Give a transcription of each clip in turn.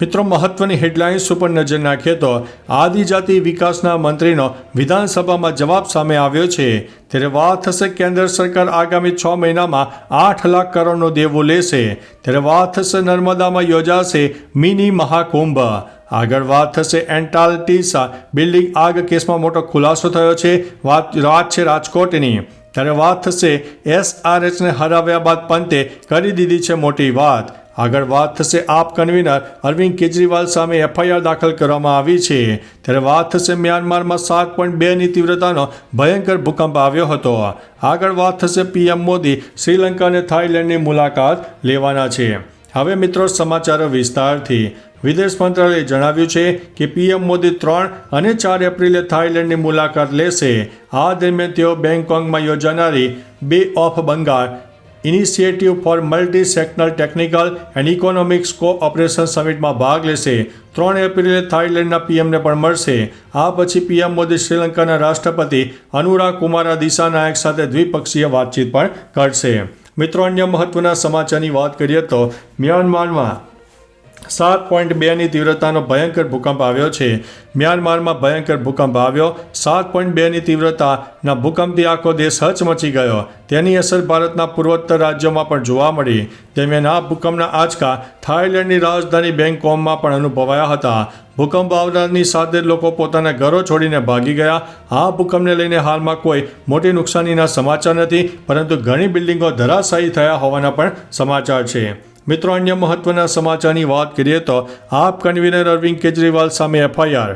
મિત્રો, મહત્વની હેડલાઇન્સ ઉપર નજર નાખીએ તો આદિજાતિ વિકાસના મંત્રીનો વિધાનસભામાં જવાબ સામે આવ્યો છે. ત્યારે વાત થશે કેન્દ્ર સરકાર આગામી છ મહિનામાં આઠ લાખ કરોડનો દેવો લેશે. ત્યારે વાત થશે નર્મદામાં યોજાશે મિની મહાકુંભ. આગળ વાત થશે એન્ટાર્ટિસા બિલ્ડિંગ આગ કેસમાં મોટો ખુલાસો થયો છે. વાત વાત છે રાજકોટની. ત્યારે વાત થશે એસઆરએચને હરાવ્યા બાદ પંતે કરી દીધી છે મોટી વાત. આગળ વાત થશે આપ કન્વીનર. અરવિંદ કેજરીવાલ સામે એફઆઈઆર દાખલ કરવામાં આવી છે. ત્યારે વાત થશે મ્યાનમારમાં સાત પોઈન્ટ બેની તીવ્રતાનો ભયંકર ભૂકંપ આવ્યો હતો. આગળ વાત થશે પીએમ મોદી શ્રીલંકા અને થાઇલેન્ડની મુલાકાત લેવાના છે. હવે મિત્રો સમાચારો વિસ્તારથી. વિદેશ મંત્રાલયે જણાવ્યું છે કે પીએમ મોદી ત્રણ અને ચાર એપ્રિલે થાઇલેન્ડની મુલાકાત લેશે. આ દરમિયાન તેઓ બેંગકોંગમાં યોજાનારી bay of Bengal initiative for multi sectoral technical and economics cooperation સમિટમાં ભાગ લેશે. ત્રણ એપ્રિલે થાઇલેન્ડના પીએમને પણ મળશે. આ પછી પીએમ મોદી શ્રીલંકાના રાષ્ટ્રપતિ અનુરાગ કુમારા દિશાનાયક સાથે દ્વિપક્ષીય વાતચીત પણ કરશે મિત્રો, અન્ય મહત્વના સમાચારની વાત કરીએ તો મ્યાનમારમાં સાત પોઈન્ટ બેની તીવ્રતાનો ભયંકર ભૂકંપ આવ્યો છે. મ્યાનમારમાં ભયંકર ભૂકંપ આવ્યો. સાત પોઈન્ટ બેની તીવ્રતાના ભૂકંપથી આખો દેશ હચમચી ગયો. તેની અસર ભારતના પૂર્વોત્તર રાજ્યોમાં પણ જોવા મળી. દરમિયાન આ ભૂકંપના આંચકા થાઇલેન્ડની રાજધાની બેંગકોકમાં પણ અનુભવાયા હતા. ભૂકંપ આવનારની સાથે લોકો પોતાના ઘરો છોડીને ભાગી ગયા. આ ભૂકંપને લઈને હાલમાં કોઈ મોટી નુકસાનીના સમાચાર નથી, પરંતુ ઘણી બિલ્ડિંગો ધરાશાયી થયા હોવાના પણ સમાચાર છે. મિત્રો, અન્ય મહત્વના સમાચારની વાત કરીએ તો આપ કન્વીનર અરવિંદ કેજરીવાલ સામે એફઆઈઆર.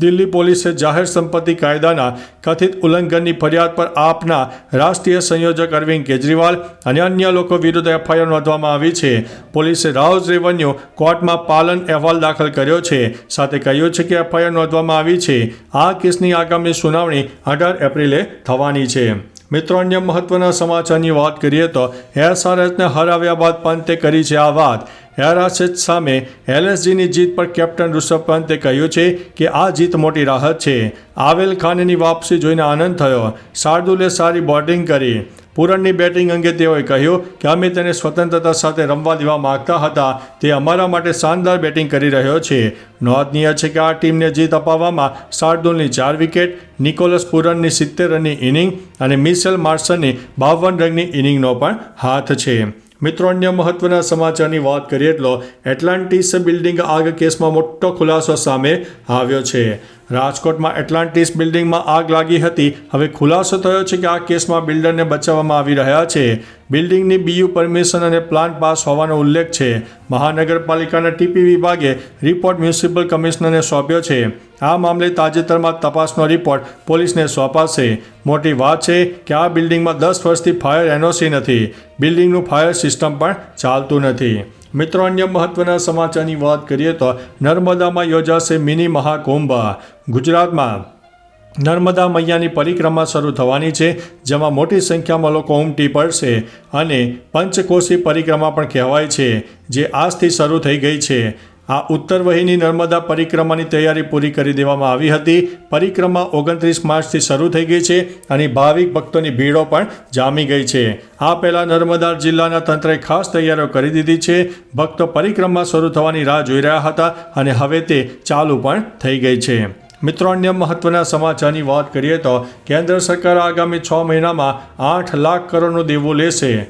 દિલ્હી પોલીસે જાહેર સંપત્તિ કાયદાના કથિત ઉલ્લંઘનની ફરિયાદ પર આપના રાષ્ટ્રીય સંયોજક અરવિંદ કેજરીવાલ અને અન્ય લોકો વિરુદ્ધ એફઆઈઆર નોંધવામાં આવી છે. પોલીસે રાઉઝ રેવન્યુ કોર્ટમાં પાલન અહેવાલ દાખલ કર્યો છે. સાથે કહ્યું છે કે એફઆઈઆર નોંધવામાં આવી છે. આ કેસની આગામી સુનાવણી અઢાર એપ્રિલે થવાની છે. મિત્રો, અન્ય મહત્વના સમાચારની વાત કરીએ તો એસઆરએચને હરાવ્યા બાદ પંતે કરી છે આ વાત. એરએસએચ સામે એલએસજીની જીત પર કેપ્ટન ઋષભ પંતે કહ્યું છે કે આ જીત મોટી રાહત છે. આવેલ ખાનની વાપસી જોઈને આનંદ થયો. શાર્દુલે સારી બોર્ડિંગ કરી. પૂરણની બેટિંગ અંગે તેઓએ કહ્યું કે અમે તેને સ્વતંત્રતા સાથે રમવા દેવા માગતા હતા. તે અમારા માટે શાનદાર બેટિંગ કરી રહ્યો છે. નોંધનીય છે કે આ ટીમને જીત અપાવવામાં શાર્દુલની ચાર વિકેટ, નિકોલસ પૂરણની સિત્તેર રનની ઇનિંગ અને મિશેલ માર્સનની બાવન રનની ઇનિંગનો પણ હાથ છે. મિત્રો, અન્ય મહત્વના સમાચારની વાત કરીએ એટલો, એટલાન્ટિસ બિલ્ડિંગ આગ કેસમાં મોટો ખુલાસો સામે આવ્યો છે. રાજકોટમાં એટલાન્ટિસ બિલ્ડિંગમાં આગ લાગી હતી. હવે ખુલાસો થયો છે કે આ કેસમાં બિલ્ડરને બચાવવામાં આવી રહ્યા છે. બિલ્ડિંગની બીયુ પરમિશન અને પ્લાન પાસ હોવાનો ઉલ્લેખ છે. મહાનગરપાલિકાના ટીપી વિભાગે રિપોર્ટ મ્યુનિસિપલ કમિશનરને સોંપ્યો છે. આ મામલે તાજેતરમાં તપાસનો રિપોર્ટ પોલીસને સોંપાશે. મોટી વાત છે કે આ બિલ્ડિંગમાં દસ વર્ષથી ફાયર એનઓસી નથી. બિલ્ડિંગનું ફાયર સિસ્ટમ પણ ચાલતું નથી. મિત્રો, અન્ય મહત્વના સમાચારની વાત કરીએ તો નર્મદામાં યોજાશે મિની મહાકુંભ. ગુજરાતમાં નર્મદા મૈયાની પરિક્રમા શરૂ થવાની છે, જેમાં મોટી સંખ્યામાં લોકો ઉમટી પડશે અને પંચકોશી પરિક્રમા પણ કહેવાય છે, જે આજથી શરૂ થઈ ગઈ છે. આ ઉત્તર વહીની નર્મદા પરિક્રમાની તૈયારી પૂરી કરી દેવામાં આવી હતી. પરિક્રમા ઓગણત્રીસ માર્ચથી શરૂ થઈ ગઈ છે અને ભાવિક ભક્તોની ભીડો પણ જામી ગઈ છે. આ પહેલાં નર્મદા જિલ્લાના તંત્રએ ખાસ તૈયારીઓ કરી દીધી છે. ભક્તો પરિક્રમા શરૂ થવાની રાહ જોઈ રહ્યા હતા અને હવે તે ચાલુ પણ થઈ ગઈ છે. મિત્રો, અન્ય મહત્વના સમાચારની વાત કરીએ તો કેન્દ્ર સરકાર આગામી છ મહિનામાં આઠ લાખ કરોડનું દેવું લેશે.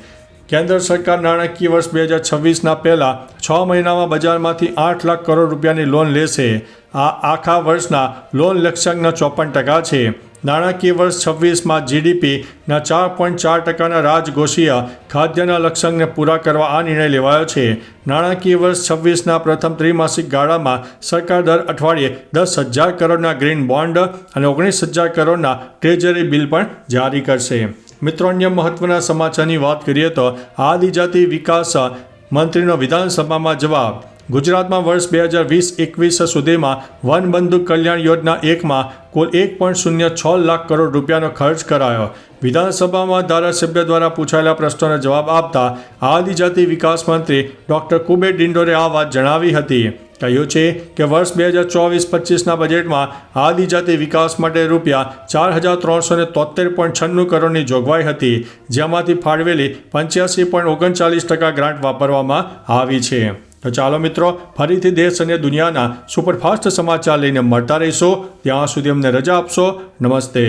કેન્દ્ર સરકાર નાણાકીય વર્ષ બે હજાર છવ્વીસના પહેલાં છ મહિનામાં બજારમાંથી આઠ લાખ કરોડ રૂપિયાની લોન લેશે. આ આખા વર્ષના લોન લક્ષ્યાંકના ચોપન ટકા છે. નાણાકીય વર્ષ છવ્વીસમાં જીડીપીના ચાર પોઈન્ટ ચાર ટકાના રાજઘોષીય ખાદ્યના લક્ષ્યાંકને પૂરા કરવા આ નિર્ણય લેવાયો છે. નાણાકીય વર્ષ છવ્વીસના પ્રથમ ત્રિમાસિક ગાળામાં સરકાર દર અઠવાડિયે દસ હજાર કરોડના ગ્રીન બોન્ડ અને ઓગણીસ હજાર કરોડના ટ્રેઝરી બિલ પણ જારી કરશે. મિત્રો, અન્ય મહત્વના સમાચારની વાત કરીએ તો આદિજાતિ વિકાસ મંત્રીનો વિધાનસભામાં જવાબ. ગુજરાતમાં વર્ષ બે હજાર વીસ એકવીસ સુધીમાં વન બંધુ કલ્યાણ યોજના એકમાં કુલ એક પોઈન્ટ શૂન્ય છ લાખ કરોડ રૂપિયાનો ખર્ચ કરાયો. વિધાનસભામાં ધારાસભ્ય દ્વારા પૂછાયેલા પ્રશ્નોનો જવાબ આપતા આદિજાતિ વિકાસ મંત્રી ડોક્ટર કુબેર ડિંડોરે આ વાત જણાવી હતી. કહ્યું છે કે વર્ષ બે હજાર ચોવીસ પચીસના બજેટમાં આદિજાતિ વિકાસ માટે રૂપિયા ચાર હજાર ત્રણસો ને તોતેર પોઈન્ટ છન્નું કરોડની જોગવાઈ હતી, જેમાંથી ફાળવેલી પંચ્યાસી પોઈન્ટ ઓગણચાલીસ ટકા ગ્રાન્ટ વાપરવામાં આવી છે. તો ચાલો મિત્રો, ફરીથી દેશ અને દુનિયાના સુપરફાસ્ટ સમાચાર લઈને મળતા રહીશો. ત્યાં સુધી અમને રજા આપશો. નમસ્તે.